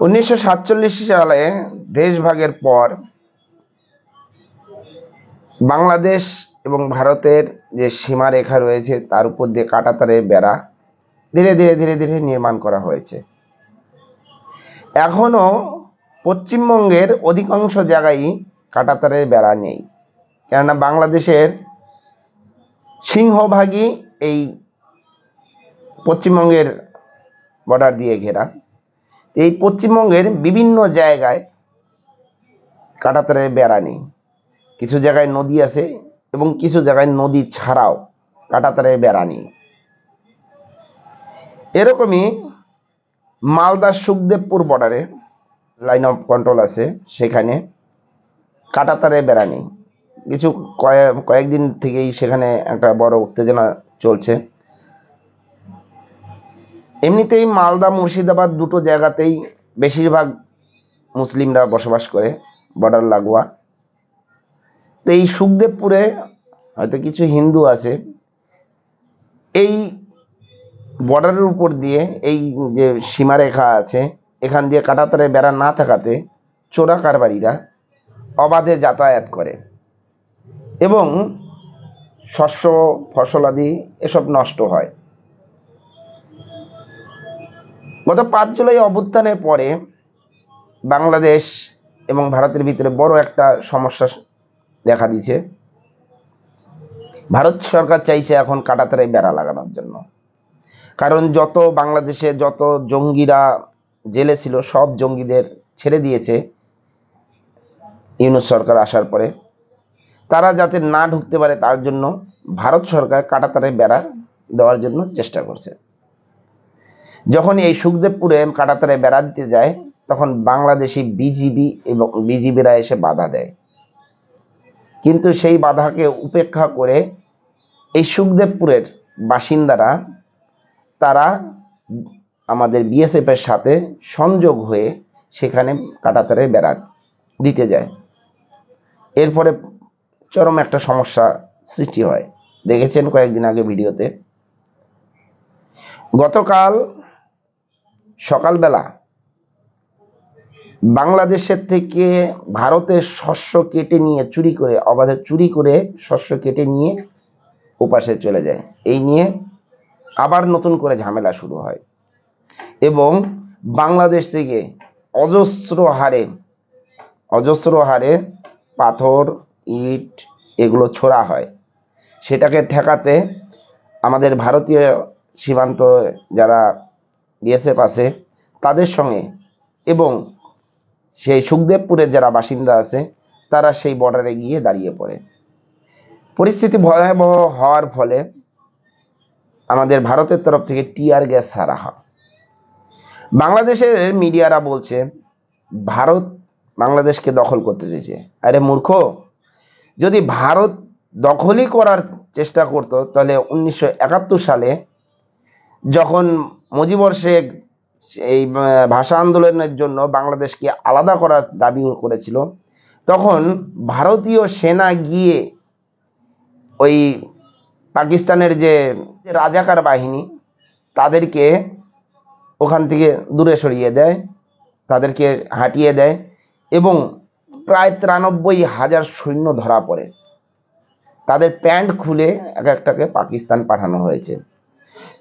উনিশশো সাতচল্লিশ সালে দেশভাগের পর বাংলাদেশ এবং ভারতের যে সীমারেখা রয়েছে, তার উপর দিয়ে কাঁটাতারের বেড়া ধীরে ধীরে ধীরে ধীরে নির্মাণ করা হয়েছে। এখনও পশ্চিমবঙ্গের অধিকাংশ জায়গায় কাঁটাতারের বেড়া নেই। কেননা বাংলাদেশের সিংহভাগই এই পশ্চিমবঙ্গের বর্ডার দিয়ে ঘেরা। এই পশ্চিমবঙ্গের বিভিন্ন জায়গায় কাঁটাতারের বেড়া নেই। কিছু জায়গায় নদী আছে এবং কিছু জায়গায় নদী ছাড়াও কাঁটাতারের বেড়া নেই। এরকমই মালদার সুখদেবপুর বর্ডারে লাইন অফ কন্ট্রোল আছে, সেখানে কাঁটাতারের বেড়া নেই। কিছু কয়েক কয়েকদিন থেকেই সেখানে একটা বড় উত্তেজনা চলছে। এমনিতেই মালদা, মুর্শিদাবাদ দুটো জায়গাতেই বেশিরভাগ মুসলিমরা বসবাস করে বর্ডার লাগোয়া। তো এই সুখদেবপুরে হয়তো কিছু হিন্দু আছে। এই বর্ডারের উপর দিয়ে, এই যে সীমারেখা আছে, এখান দিয়ে কাটাতারে বেড়া না থাকাতে চোরা কারবারিরা অবাধে যাতায়াত করে। এবং শস্য ফসলাদি এসব নষ্ট হয়। গত পাঁচ জুলাই অভ্যুত্থানের পরে বাংলাদেশ এবং ভারতের ভিতরে বড় একটা সমস্যা দেখা দিয়েছে। ভারত সরকার চাইছে এখন কাটাতারে বেড়া লাগানোর জন্য। কারণ যত বাংলাদেশে যত জঙ্গিরা জেলে ছিল, সব জঙ্গিদের ছেড়ে দিয়েছে ইউনুস সরকার আসার পরে। তারা যাতে না ঢুকতে পারে তার জন্য ভারত সরকার কাটাতারে বেড়া দেওয়ার জন্য চেষ্টা করছে। যখন এই সুখদেবপুরে কাটাতারে বেড়া দিতে যায়, তখন বাংলাদেশি বিজিবি এবং বিজিবিরা এসে বাধা দেয়। কিন্তু সেই বাধাকে উপেক্ষা করে এই সুখদেবপুরের বাসিন্দারা, তারা আমাদের বিএসএফ এর সাথে সংযোগ হয়ে সেখানে কাটাতারে বেড়া দিতে যায়। এরপরে চরম একটা সমস্যা সৃষ্টি হয়। দেখেছেন কয়েকদিন আগে ভিডিওতে। গতকাল সকালবেলা বাংলাদেশের থেকে ভারতের শস্য কেটে নিয়ে চুরি করে, অবাধে চুরি করে শস্য কেটে নিয়ে ওপাশে চলে যায়। এই নিয়ে আবার নতুন করে ঝামেলা শুরু হয় এবং বাংলাদেশ থেকে অজস্র হারে অজস্র হারে পাথর, ইট এগুলো ছোড়া হয়। সেটাকে ঠেকাতে আমাদের ভারতীয় সীমান্ত যারা বিএসএফ আছে, তাদের সঙ্গে। এবং সেই সুখদেবপুরের যারা বাসিন্দা আছে, তারা সেই বর্ডারে গিয়ে দাঁড়িয়ে পড়ে। পরিস্থিতি ভয়াবহ হওয়ার ফলে আমাদের ভারতের তরফ থেকে টিয়ার গ্যাস ছাড়া হয়। বাংলাদেশের মিডিয়ারা বলছে, ভারত বাংলাদেশকে দখল করতে চেয়েছে। আরে মূর্খ, যদি ভারত দখলই করার চেষ্টা করতো, তাহলে উনিশশো একাত্তর সালে যখন মুজিবর শেখ এই ভাষা আন্দোলনের জন্য বাংলাদেশকে আলাদা করার দাবি করেছিল, তখন ভারতীয় সেনা গিয়ে ওই পাকিস্তানের যে রাজাকার বাহিনী, তাদেরকে ওখান থেকে দূরে সরিয়ে দেয়, তাদেরকে হাঁটিয়ে দেয় এবং প্রায় তিরানব্বই হাজার সৈন্য ধরা পড়ে। তাদের প্যান্ট খুলে এক একটাকে পাকিস্তান পাঠানো হয়েছে।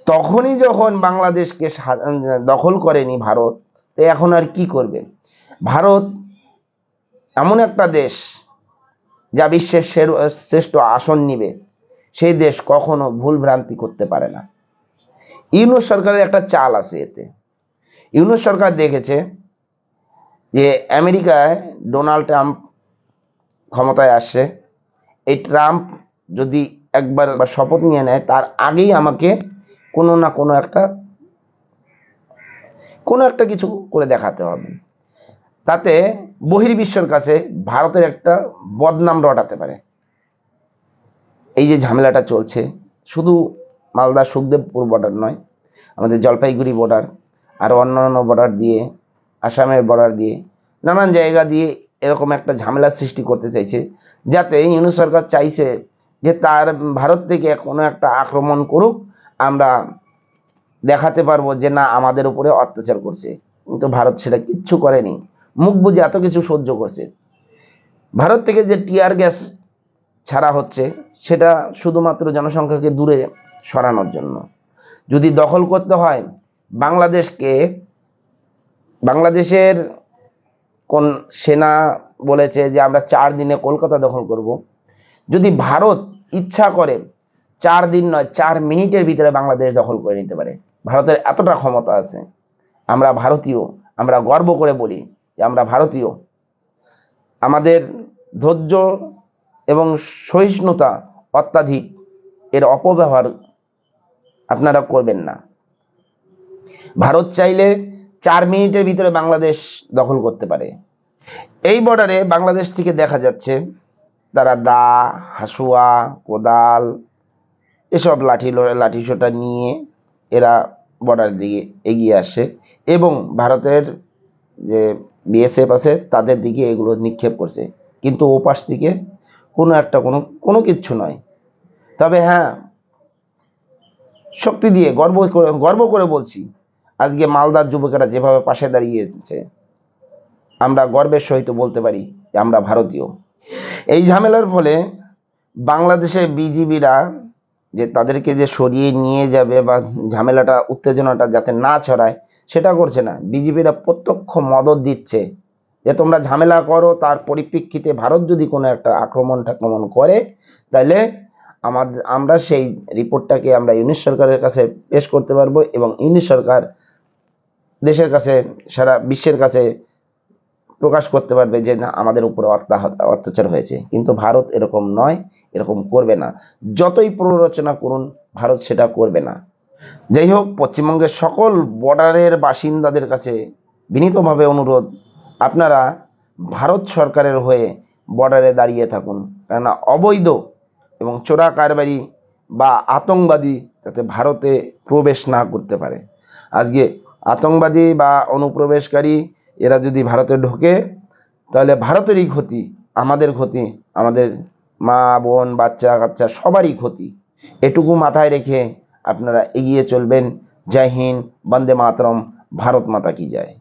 তখনই যখন বাংলাদেশকে দখল করেনি ভারত, তো এখন আর কি করবে? ভারত এমন একটা দেশ যা বিশ্বের শ্রেষ্ঠ আসন নিবে। সেই দেশ কখনো ভুল ভ্রান্তি করতে পারে না। ইউনুস সরকারের একটা চাল আছে এতে। ইউনুস সরকার দেখেছে যে আমেরিকায় ডোনাল্ড ট্রাম্প ক্ষমতায় আসছে। এই ট্রাম্প যদি একবার শপথ নিয়ে নেয়, তার আগেই আমাকে কোনো না কোনো একটা কোনো একটা কিছু করে দেখাতে হবে। তাতে বহির্বিশ্বের কাছে ভারতের একটা বদনাম রটাতে পারে। এই যে ঝামেলাটা চলছে, শুধু মালদা সুখদেবপুর বর্ডার নয়, আমাদের জলপাইগুড়ি বর্ডার আরও অন্যান্য বর্ডার দিয়ে, আসামের বর্ডার দিয়ে, নানান জায়গা দিয়ে এরকম একটা ঝামেলার সৃষ্টি করতে চাইছে, যাতে ইউনুস সরকার চাইছে যে তার ভারত থেকে কোনো একটা আক্রমণ করুক আমরা দেখাতে পারব যে না, আমাদের উপরে অত্যাচার করছে। কিন্তু ভারত সেটা কিচ্ছু করেনি। মুখ বুঝে এত কিছু সহ্য করছে। ভারত থেকে যে টিয়ার গ্যাস ছাড়া হচ্ছে, সেটা শুধুমাত্র জনসংখ্যাকে দূরে সরানোর জন্য। যদি দখল করতে হয় বাংলাদেশকে, বাংলাদেশের কোন সেনা বলেছে যে আমরা চার দিনে কলকাতা দখল করব। যদি ভারত ইচ্ছা করে চার দিন নয়, চার মিনিটের ভিতরে বাংলাদেশ দখল করে নিতে পারে। ভারতের এতটা ক্ষমতা আছে। আমরা ভারতীয়, আমরা গর্ব করে বলি যে আমরা ভারতীয়। আমাদের ধৈর্য এবং সহিষ্ণুতা অত্যাধিক, এর অপব্যবহার আপনারা করবেন না। ভারত চাইলে চার মিনিটের ভিতরে বাংলাদেশ দখল করতে পারে। এই বর্ডারে বাংলাদেশ থেকে দেখা যাচ্ছে, তারা দা, হাসুয়া, কোদাল এসব লাঠি লাঠি সোটা নিয়ে এরা বর্ডারের দিকে এগিয়ে আসে এবং ভারতের যে বিএসএফ আছে, তাদের দিকে এগুলো নিক্ষেপ করছে। কিন্তু ওপাশ থেকে কোনো একটা, কোনো কোনো কিচ্ছু নয়। তবে হ্যাঁ শক্তি দিয়ে গর্ব করে গর্ব করে বলছি, আজকে মালদার যুবকেরা যেভাবে পাশে দাঁড়িয়েছে আমরা গর্বের সহিত বলতে পারি যে আমরা ভারতীয়। এই ঝামেলার ফলে বাংলাদেশের বিজিবিরা যে তাদেরকে যে সরিয়ে নিয়ে যাবে বা ঝামেলাটা, উত্তেজনাটা যাতে না ছড়ায়, সেটা করছে না। বিজেপিরা প্রত্যক্ষ মদত দিচ্ছে যে তোমরা ঝামেলা করো, তার পরিপ্রেক্ষিতে ভারত যদি কোনো একটা আক্রমণ টাক্রমণ করে তাহলে আমাদের আমরা সেই রিপোর্টটাকে আমরা ইউনিট সরকারের কাছে পেশ করতে পারব এবং ইউনিট সরকার দেশের কাছে, সারা বিশ্বের কাছে প্রকাশ করতে পারবে যে না, আমাদের উপরে অত্যাচার হয়েছে। কিন্তু ভারত এরকম নয়, এরকম করবে না। যতই প্ররোচনা করুন, ভারত সেটা করবে না। যাই হোক, পশ্চিমবঙ্গের সকল বর্ডারের বাসিন্দাদের কাছে বিনীতভাবে অনুরোধ, আপনারা ভারত সরকারের হয়ে বর্ডারে দাঁড়িয়ে থাকুন। কেননা অবৈধ এবং চোরা কারবারি বা আতঙ্কবাদী যাতে ভারতে প্রবেশ না করতে পারে। আজকে আতঙ্কবাদী বা অনুপ্রবেশকারী এরা যদি ভারতে ঢোকে, তাহলে ভারতেরই ক্ষতি, আমাদের ক্ষতি, আমাদের মা, বোন, বাচ্চা, কাচ্চা সবারই ক্ষতি। এটুকু মাথায় রেখে আপনারা এগিয়ে চলবেন। জয় হিন্দ, বন্দে মাতরম, ভারত মাতা কি যায়